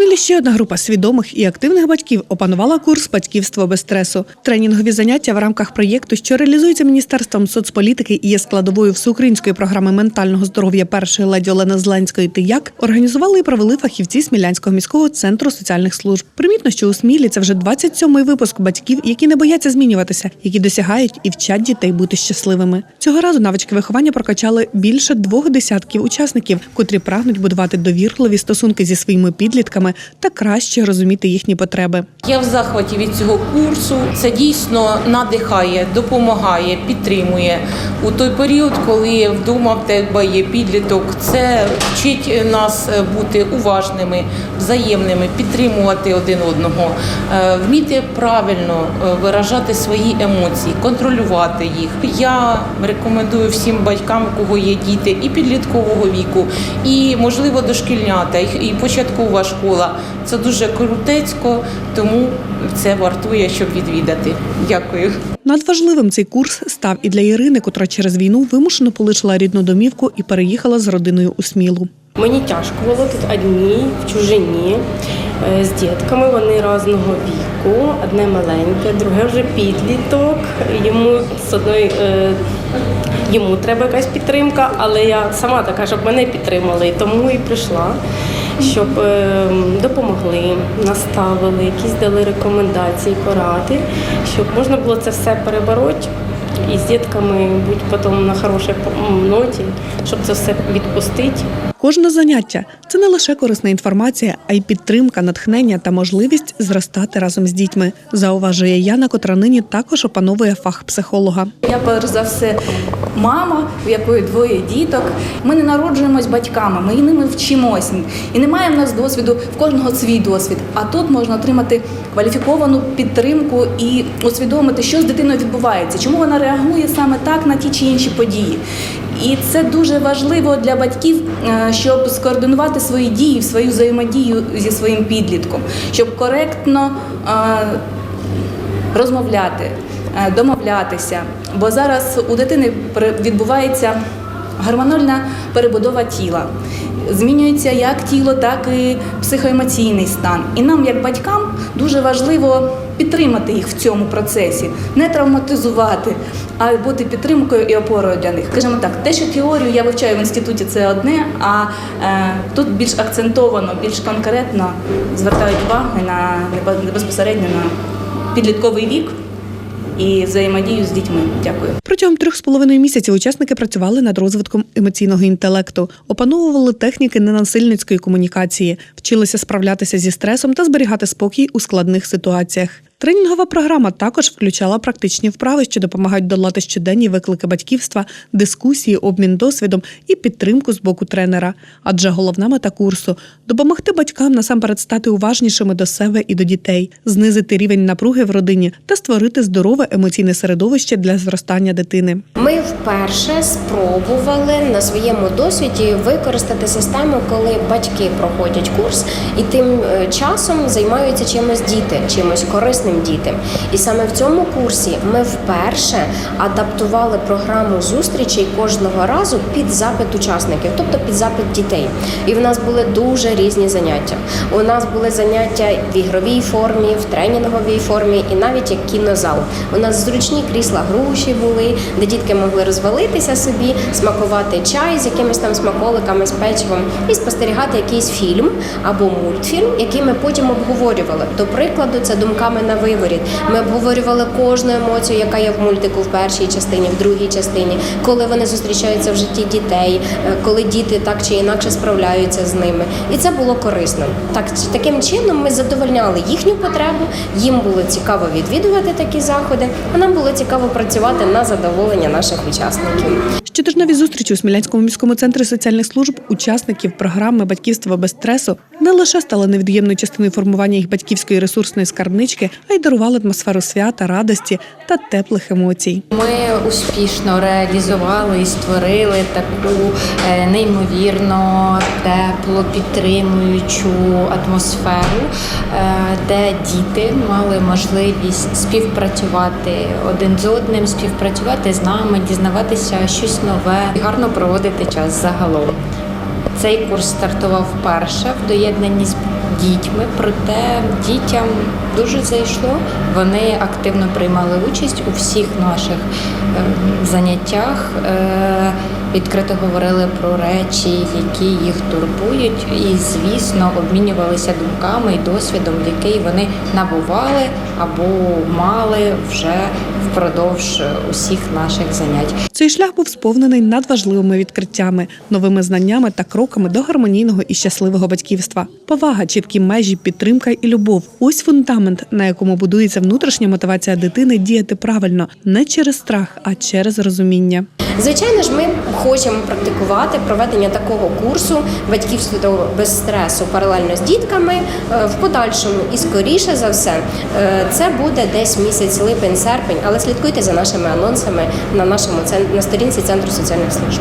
Смілі ще одна група свідомих і активних батьків опанувала курс батьківство без стресу. Тренінгові заняття в рамках проєкту, що реалізується міністерством соцполітики і є складовою всеукраїнської програми ментального здоров'я першої леді Олени Зеленської «Ти як» організували і провели фахівці Смілянського міського центру соціальних служб. Примітно, що у Смілі це вже 27-й випуск батьків, які не бояться змінюватися, які досягають і вчать дітей бути щасливими. Цього разу навички виховання прокачали більше двох десятків учасників, котрі прагнуть будувати довірливі стосунки зі своїми підлітками та краще розуміти їхні потреби. Я в захваті від цього курсу. Це дійсно надихає, допомагає, підтримує у той період, коли вдома в тебе є підліток. Це вчить нас бути уважними, взаємними, підтримувати один одного, е, вміти правильно е, виражати свої емоції, контролювати їх. Я рекомендую всім батькам, у кого є діти, і підліткового віку, і можливо дошкільнята, і початкова школа. Це дуже крутецько, тому це вартує, щоб відвідати. Дякую. Надважливим цей курс став і для Ірини, котра через війну вимушено полишила рідну домівку і переїхала з родиною у Смілу. Мені тяжко було тут одній, в чужині, е, з дітками. Вони різного віку. Одне маленьке, друге вже підліток. Йому з одної е, йому треба якась підтримка, але я сама така, щоб мене підтримали, тому і прийшла. Щоб е, допомогли, наставили, якісь дали рекомендації, поради, щоб можна було це все перебороти і з дітками бути потім на хорошій ноті, щоб це все відпустити. Кожне заняття це не лише корисна інформація, а й підтримка, натхнення та можливість зростати разом з дітьми, зауважує Яна, котра нині також опановує фах психолога. Я перш за все мама, у якої двоє діток. Ми не народжуємось батьками, ми ними вчимось. І немає в нас досвіду, в кожного свій досвід. А тут можна отримати кваліфіковану підтримку і усвідомити, що з дитиною відбувається, чому вона реагує саме так на ті чи інші події. І це дуже важливо для батьків, е, щоб скоординувати свої дії, свою взаємодію зі своїм підлітком, щоб коректно е, розмовляти, е, домовлятися. Бо зараз у дитини відбувається гормональна перебудова тіла. Змінюється як тіло, так і психоемоційний стан. І нам, як батькам, дуже важливо підтримати їх в цьому процесі, не травматизувати, а бути підтримкою і опорою для них. Скажімо так, те, що теорію я вивчаю в інституті, це одне, а е, тут більш акцентовано, більш конкретно звертають увагу на безпосередньо на підлітковий вік і взаємодію з дітьми. Дякую. Протягом трьох з половиною місяців учасники працювали над розвитком емоційного інтелекту, опановували техніки ненасильницької комунікації, вчилися справлятися зі стресом та зберігати спокій у складних ситуаціях. Тренінгова програма також включала практичні вправи, що допомагають долати щоденні виклики батьківства, дискусії, обмін досвідом і підтримку з боку тренера. Адже головна мета курсу допомогти батькам насамперед стати уважнішими до себе і до дітей, знизити рівень напруги в родині та створити здорове емоційне середовище для зростання дитини. Ми вперше спробували на своєму досвіді використати систему, коли батьки проходять курс і тим е, часом займаються чимось діти, чимось корисним дітям. І саме в цьому курсі ми вперше адаптували програму зустрічей кожного разу під запит учасників, тобто під запит дітей. І в нас були дуже різні заняття. У нас були заняття в ігровій формі, в тренінговій формі і навіть як кінозал. У нас зручні крісла груші були, де дітки могли розвалитися собі, смакувати чай з якимись там смаколиками, з печивом і спостерігати якийсь фільм або мультфільм, який ми потім обговорювали. До прикладу, це думками на виворіт. Ми обговорювали кожну емоцію, яка є в мультику в першій частині, в другій частині, коли вони зустрічаються в житті дітей, е, коли діти так чи інакше справляються з ними. І це було корисно. Так таким чином ми задовольняли їхню потребу. Їм було цікаво відвідувати такі заходи, а нам було цікаво працювати на задоволення наших учасників. Щотижневі зустрічі у Смілянському міському центрі соціальних служб учасників програми Батьківство без стресу не лише стали невід'ємною частиною формування їх батьківської ресурсної скарбнички, а й дарували атмосферу свята, радості та теплих емоцій. Ми успішно реалізували і створили таку е, неймовірно теплу, підтримуючу атмосферу, е, де діти мали можливість співпрацювати один з одним, співпрацювати з нами, дізнаватися щось нове, і гарно проводити час загалом. Цей курс стартував вперше в доєднанні з дітьми, проте дітям дуже зайшло. Вони активно приймали участь у всіх наших е, заняттях. Е, Відкрито говорили про речі, які їх турбують, і, звісно, обмінювалися думками і досвідом, який вони набували або мали вже впродовж усіх наших занять. Цей шлях був сповнений надважливими відкриттями, новими знаннями та кроками до гармонійного і щасливого батьківства. Повага, чіткі межі, підтримка і любов ось фундамент, на якому будується внутрішня мотивація дитини діяти правильно не через страх, а через розуміння. Звичайно ж, ми хочемо практикувати проведення такого курсу батьківство без стресу паралельно з дітками е, в подальшому і скоріше за все е, це буде десь місяць липень-серпень, але слідкуйте за нашими анонсами на нашому на сторінці центру соціальних служб.